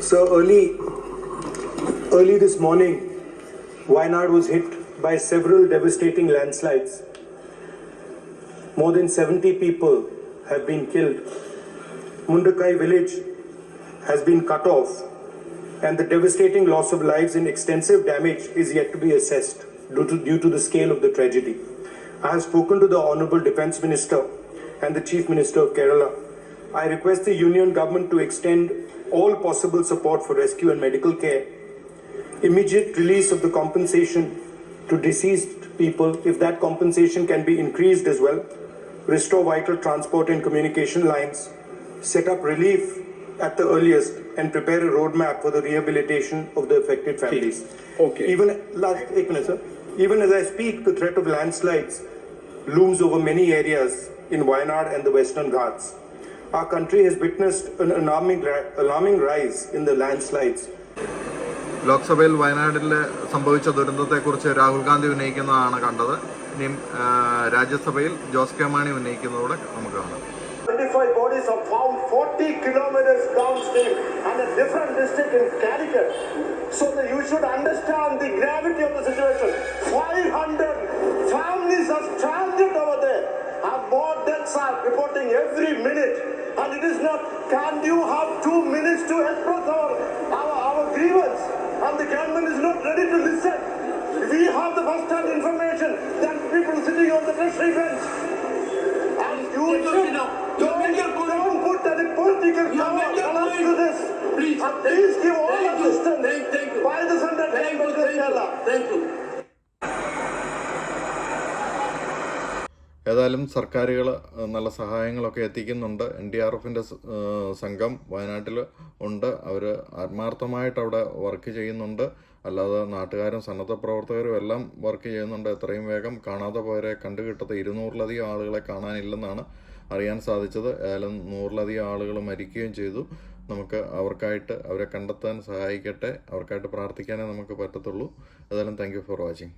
So early, early this morning, Wayanad was hit by several devastating landslides. More than 70 people have been killed. Mundakai village has been cut off, and the devastating loss of lives and extensive damage is yet to be assessed due to, due to the scale of the tragedy. I have spoken to the Honorable Defence Minister and the Chief Minister of Kerala. I request the Union Government to extend all possible support for rescue and medical care, immediate release of the compensation to deceased people, if that compensation can be increased as well, restore vital transport and communication lines, set up relief at the earliest, and prepare a roadmap for the rehabilitation of the affected families. Okay. Even last, एक minute, sir. Even as I speak, the threat of landslides looms over many areas in Wayanad and the Western Ghats. Our country has witnessed an alarming, alarming rise in the landslides. ലോക്സഭയിൽ വയനാട്ടിൽ സംഭവിച്ച ദുരന്തത്തെക്കുറിച്ച് രാഹുൽ ഗാന്ധി ഉന്നയിക്കുന്നതാണ് കണ്ടത് ഇനിയും ആ, രാജ്യസഭയിൽ Jose K Mani ഉന്നയിക്കുന്നതോടെ നമുക്ക് കാണാം 25 bodies are found 40 kilometers downstream and a different district in Calicut. So that you should understand the gravity of the situation. 500 are reporting every minute. And it is not, can you have two minutes to express our, our, our grievance? And the government is not ready to listen. We have the first-hand information than people sitting on the treasury bench. And you should don't, You're making good- don't put any political color making to this. Please, And please give all thank you. Thank- thank you. by the Sunday Thank you, thank you, ഏതായാലും സർക്കാരുകൾ നല്ല സഹായങ്ങളൊക്കെ എത്തിക്കുന്നുണ്ട്. N D R എഫിന്റെ സംഘം വയനാട്ടിൽ ഉണ്ട്. അവർ ആത്മാർത്ഥമായിട്ട് അവിടെ വർക്ക് ചെയ്യുന്നുണ്ട്. അല്ലാതെ നാട്ടുകാരും സന്നദ്ധ പ്രവർത്തകരും എല്ലാം വർക്ക് ചെയ്യുന്നുണ്ട്. എത്രയും വേഗം കാണാതെ പോയവരെ കണ്ടുകിട്ടത്ത ഇരുന്നൂറിലധികം ആളുകളെ കാണാനില്ലെന്നാണ് അറിയാൻ സാധിച്ചത്. ഏതായാലും നൂറിലധികം ആളുകൾ മരിക്കുകയും ചെയ്തു. നമുക്ക് അവർക്കായിട്ട് അവരെ കണ്ടെത്താൻ സഹായിക്കട്ടെ. അവർക്കായിട്ട് പ്രാർത്ഥിക്കാനേ നമുക്ക് പറ്റത്തുള്ളൂ. ഏതായാലും താങ്ക് ഫോർ വാച്ചിങ്.